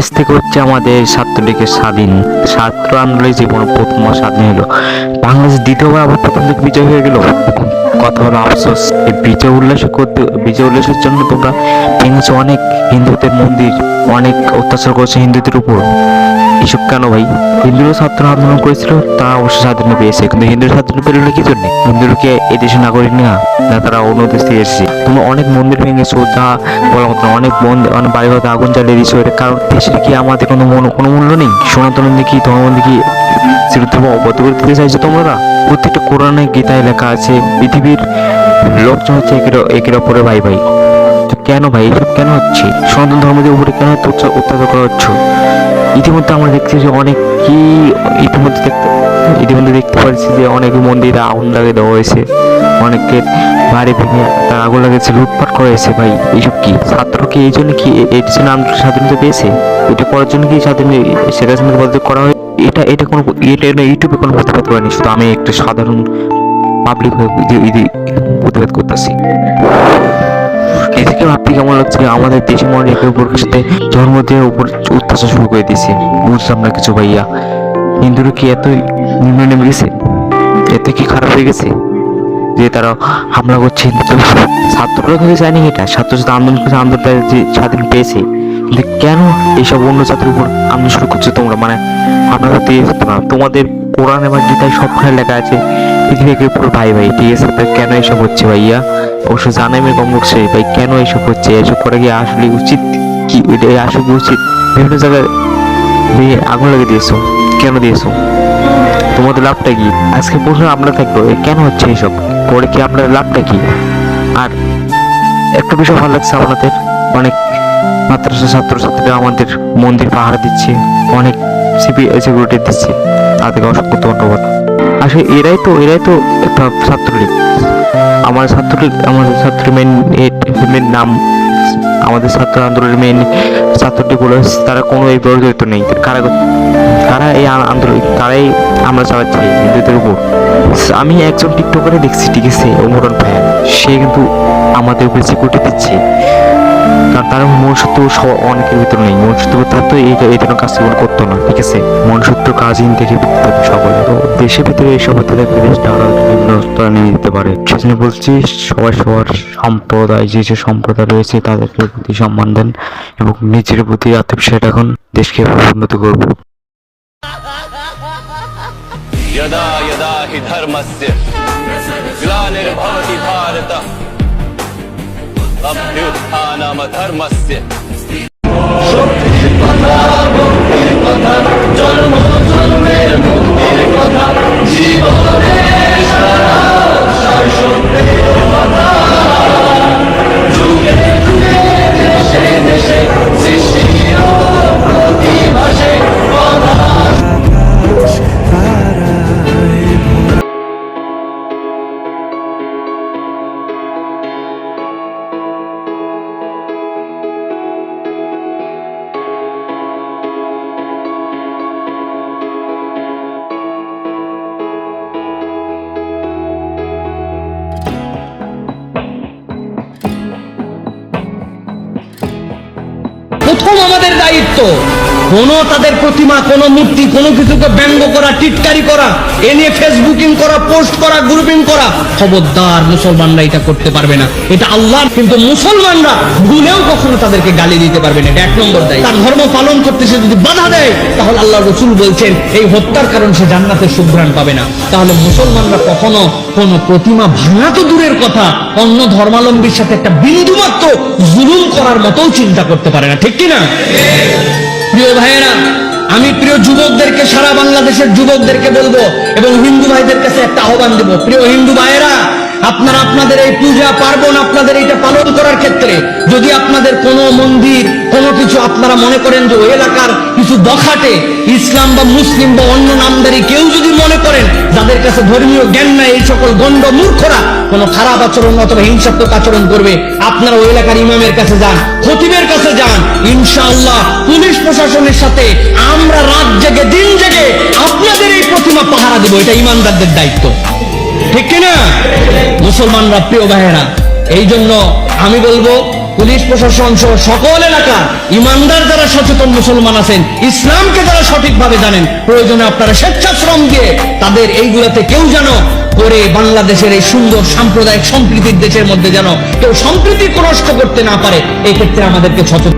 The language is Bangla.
আজ থেকে হচ্ছে আমাদের ছাত্রলীগের স্বাধীন, ছাত্র আন্দোলনের জীবন প্রথম স্বাধীন হলো। বাংলাদেশ দ্বিতীয়বার আবার প্রথম দিকে বিজয় হয়ে গেল। কথা হলো আফসোস, এই বিজয় উল্লাস করতে বিজয় উল্লাসের জন্য তোমরা ভেঙেছো অনেক হিন্দুদের মন্দির। অনেক অত্যাচার করেছে হিন্দুদের উপর। এসব কেন ভাই? হিন্দুরা ছাত্র আন্দোলন করেছিল তারা অবশ্য স্বাধীনতা পেয়েছে। কিন্তু হিন্দুরা স্বাধীনতা পেল কি জন্য? হিন্দুরা কি এই দেশের নাগরিক না না তারা অন্য দেশ থেকে এসেছে। তোমরা অনেক মন্দির ভেঙেছো যা বলার মতো অনেক মন্দির অনেক বাড়ি ঘরে আগুন জ্বালিয়ে দিয়েছ। এটা কারণ দেশের কি আমাদের কোনো কোনো মূল্য নেই? সনাতন কি ধর্ম কি চিরতম অবদ্ধ করে দিতে চাইছো তোমরা? প্রত্যেকটা কোরআনে গীতায় লেখা আছে, পৃথিবীর লোকজন হচ্ছে একের একের অপরে ভাই ভাই। তো কেন ভাই? এসব কেন হচ্ছে? সনাতন ধর্মদের উপরে কেন অত্যাচার করা হচ্ছে? ইতিমধ্যে আমরা দেখছি যে অনেক কি ইতিমধ্যে দেখতে ইতিমধ্যে দেখতে পাচ্ছি যে অনেক মন্দিরে আগুন লাগিয়ে দেওয়া হয়েছে। অনেকের বাড়ি ভেঙে তার আগুন লাগিয়েছে, লুটপাট করা হয়েছে ভাই। এইসব কি? ছাত্র কি এই জন্য কি এর জন্য আন্দোলন স্বাধীনতা পেয়েছে? এটা করার জন্য কি স্বাধীন শেখ হাসিনার পদত্যাগ করা হয়? এটা এটা কোনো এটা এটা ইউটিউবে কোনো প্রতিবাদ করেনি? শুধু আমি একটা সাধারণ পাবলিক হয়ে প্রতিবাদ করতেছি। এদিকে ভাবতে কেমন লাগছে? আমাদের দেশে মনে একে উপর সাথে ধর্মদের উপর অত্যাচার শুরু করে দিয়েছে। বুঝলাম না কিছু ভাইয়া। হিন্দুরা কি এতই নিম্ন নেমে গেছে? এত কি খারাপ হয়ে গেছে? যে তারা হামলা করছে। ছাত্ররা কিন্তু জানি এটা। ছাত্র সাথে আন্দোলন করছে, আন্দোলন যে স্বাধীন পেয়েছে। কিন্তু কেন এইসব অন্য জাতির উপর আন্দোলন শুরু করছ তোমরা? মানে আপনারা ইয়ে না। তোমাদের কোরআন এবং গীতায় সবখানে লেখা আছে পৃথিবীকে উপর ভাই ভাই, ঠিক আছে? তা কেন এসব হচ্ছে ভাইয়া? অবশ্য আমি কম বলছি ভাই, কেন এসব হচ্ছে? এসব করে কি আসলে উচিত কি? এটা আসলে উচিত? বিভিন্ন জায়গায় আগুন লাগিয়ে দিয়েছ, কেন দিয়েছ? তোমাদের লাভটা কি? আজকে প্রশ্ন আমরা থাকল কেন হচ্ছে এসব পরে কি আপনার লাভটা কি? আর একটা বিষয় ভালো লাগছে আপনাদের, অনেক মাদ্রাসা ছাত্রছাত্রীরা আমাদের মন্দির পাহারা দিচ্ছে, অনেক সিপি সিকিউরিটি দিচ্ছে। তাদেরকে অসংখ্য ধন্যবাদ। আসলে এরাই তো এরাই তো একটা ছাত্রলীগ। আমার ছাত্রলীগ আমাদের ছাত্র মেন মেন নাম আমাদের ছাত্র আন্দোলনের মেন ছাত্রলীগগুলো তারা কোনো এই জড়িত নেই। কারা কারা এই আন্দোলন তারাই আমরা চালাচ্ছি হিন্দুদের উপর। আমি একজন টিকটকারে দেখছি, ঠিক আছে অমরণ ভাইয়া। সে কিন্তু আমাদের উপরে সিকিউরিটি দিচ্ছে। কারণ তার মনুষ্যত্ব সব অনেকের ভিতর নেই মনুষ্যত্ব থাকতো এই এই ধরনের কাজ জীবন করতো না ঠিক আছে মনুষ্যত্ব কাজহীন থেকে করতে হবে সকলে তো দেশের ভিতরে এইসব হতে থাকলে দেশটা আরো বিভিন্ন স্তরে নিয়ে যেতে পারে সেজন্য বলছি সবাই সবার সম্প্রদায় যে যে সম্প্রদায় রয়েছে তাদেরকে প্রতি সম্মান দেন এবং নিজের প্রতি আত্মবিশ্বাস এখন দেশকে এভাবে উন্নত করবো यदा यदा हि धर्मस्य ग्लानिर्भवति भारत অভ্যুত্থানম ধর্মস্য জন্ম জন্মের মুক্তির কথা জীবন দায়িত্ব। কোন তাদের প্রতিমা, কোনো মূর্তি, কোনো কিছুকে ব্যঙ্গ করা, টিটকারি করা, এ নিয়ে ফেসবুকিং করা, পোস্ট করা, গ্রুপিং করা, খবরদার মুসলমানরা এটা করতে পারবে না। এটা আল্লাহ কিন্তু মুসলমানরা ভুলেও কখনো তাদেরকে গালি দিতে পারবে না। এটা এক নম্বর দেয়। তার ধর্ম পালন করতে সে যদি বাধা দেয়, তাহলে আল্লাহ রসুল বলছেন, এই হত্যার কারণ সে জান্নাতের সুঘ্রাণ পাবে না। তাহলে মুসলমানরা কখনো কোন প্রতিমা ভাঙা তো দূরের কথা, অন্য ধর্মাবলম্বীর সাথে একটা বিন্দু মাত্র জুলুম করার মতো চিন্তা করতে পারে না। ঠিক কিনা? প্রিয় ভাইয়েরা, আমি প্রিয় যুবকদেরকে, সারা বাংলাদেশের যুবকদেরকে বলব এবং হিন্দু ভাইদের কাছে একটা আহ্বান দেব। প্রিয় হিন্দু ভাইয়েরা, আপনারা আপনাদের এই পূজা পার্বণ আপনাদের এইটা পালন করার ক্ষেত্রে যদি আপনাদের কোনো মন্দির, কোনো কিছু আপনারা মনে করেন যে ওই এলাকার কিছু বখাটে, ইসলাম বা মুসলিম বা অন্য নামদারি কেউ যদি মনে যাদের কাছে ধর্মীয় জ্ঞান নাই, এই সকল গণ্ড মূর্খরা কোনো খারাপ আচরণ অথবা হিংসাত্মক আচরণ করবে। আপনারা ওই এলাকার ইমামের কাছে যান, খতিবের কাছে যান। ইনশাআল্লাহ পুলিশ প্রশাসনের সাথে আমরা রাত জেগে, দিন জেগে আপনাদের এই প্রতিমা পাহারা দেব। এটা ইমানদারদের দায়িত্ব। ঠিক কিনা? মুসলমানরা, প্রিয় ভাইয়েরা এই জন্য আমি বলব পুলিশ প্রশাসন সহ সকল এলাকা ইমানদার যারা সচেতন মুসলমান আছেন, ইসলামকে যারা সঠিকভাবে জানেন, প্রয়োজনে আপনারা স্বেচ্ছাশ্রম দিয়ে তাদের এইগুলাতে কেউ যেন করে বাংলাদেশের এই সুন্দর সাম্প্রদায়িক সম্প্রীতির দেশের মধ্যে যেন কেউ সম্প্রীতি নষ্ট করতে না পারে, এক্ষেত্রে আমাদেরকে সচেতন